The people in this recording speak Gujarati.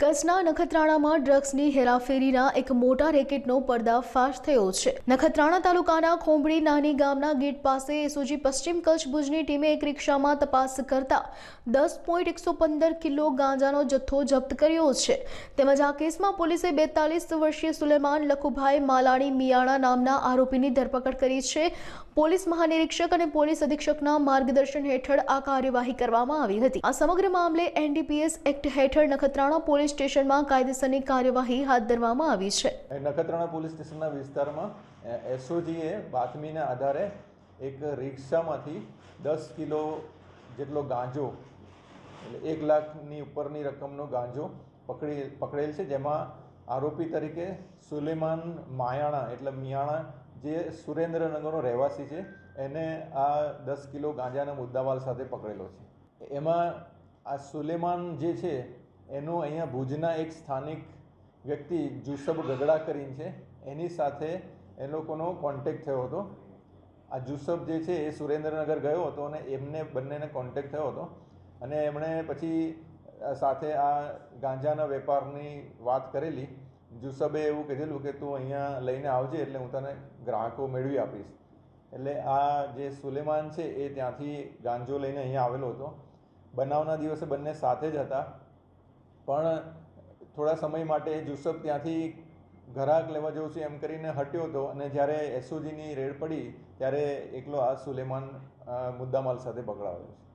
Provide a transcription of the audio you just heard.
કચ્છના નખત્રાણામાં ડ્રગ્સની હેરાફેરીના એક મોટા રેકેટનો પર્દાફાશ થયો છે. નખત્રાણા તાલુકાના ખોંભડી નાની ગામના ગેટ પાસે એસઓજી પશ્ચિમ કચ્છ ભુજની ટીમે એક રિક્ષામાં તપાસ કરતા દસ પોઈન્ટ એકસો પંદર કિલો ગાંજાનો જથ્થો જપ્ત કર્યો છે. તેમજ આ કેસમાં પોલીસે બેતાલીસ વર્ષીય સુલેમાન લખુભાઈ માલાણી મિયાણા નામના આરોપીની ધરપકડ કરી છે. પોલીસ મહાનિરીક્ષક અને પોલીસ અધિક્ષકના માર્ગદર્શન હેઠળ આ કાર્યવાહી કરવામાં આવી હતી. આ સમગ્ર મામલે એનડીપીએસ એક્ટ હેઠળ નખત્રાણા પોલીસ સ્ટેશનમાં કાયદેસરની કાર્યવાહી હાથ ધરવામાં આવી છે. નખત્રાણા પોલીસ સ્ટેશનના વિસ્તારમાં એસઓજીએ બાતમીના આધારે એક રિક્ષામાંથી દસ કિલો જેટલો ગાંજો, એટલે એક લાખની ઉપરની રકમનો ગાંજો પકડી, પકડેલ છે, જેમાં આરોપી તરીકે સુલેમાન માયાણા, એટલે મિયાણા, જે સુરેન્દ્રનગરનો રહેવાસી છે, એને આ દસ કિલો ગાંજાના મુદ્દાવાલ સાથે પકડેલો છે. એમાં આ સુલેમાન જે છે એનું અહીંયા ભુજના એક સ્થાનિક વ્યક્તિ જુસબ ગગડા કરીને છે. એની સાથે એ લોકોનો કોન્ટેક્ટ થયો હતો. આ જુસબ જે છે એ સુરેન્દ્રનગર ગયો હતો અને એમને બંનેને કોન્ટેક્ટ થયો હતો. અને એમણે પછી સાથે આ ગાંજાના વેપારની વાત કરેલી. જુસબે એવું કીધેલું કે તું અહીંયા લઈને આવજે એટલે હું તને ગ્રાહકો મેળવી આપીશ. એટલે આ જે સુલેમાન છે એ ત્યાંથી ગાંજો લઈને અહીંયા આવેલો હતો. બનાવના દિવસે બંને સાથે જ હતા. પણ થોડા સમય માટે જુસબ ત્યાંથી ઘરાક લેવા જવું છે એમ કરીને હટ્યો હતો અને જ્યારે એસઓજીની રેડ પડી ત્યારે એકલો આ સુલેમાન મુદ્દામાલ સાથે પકડાયો છે.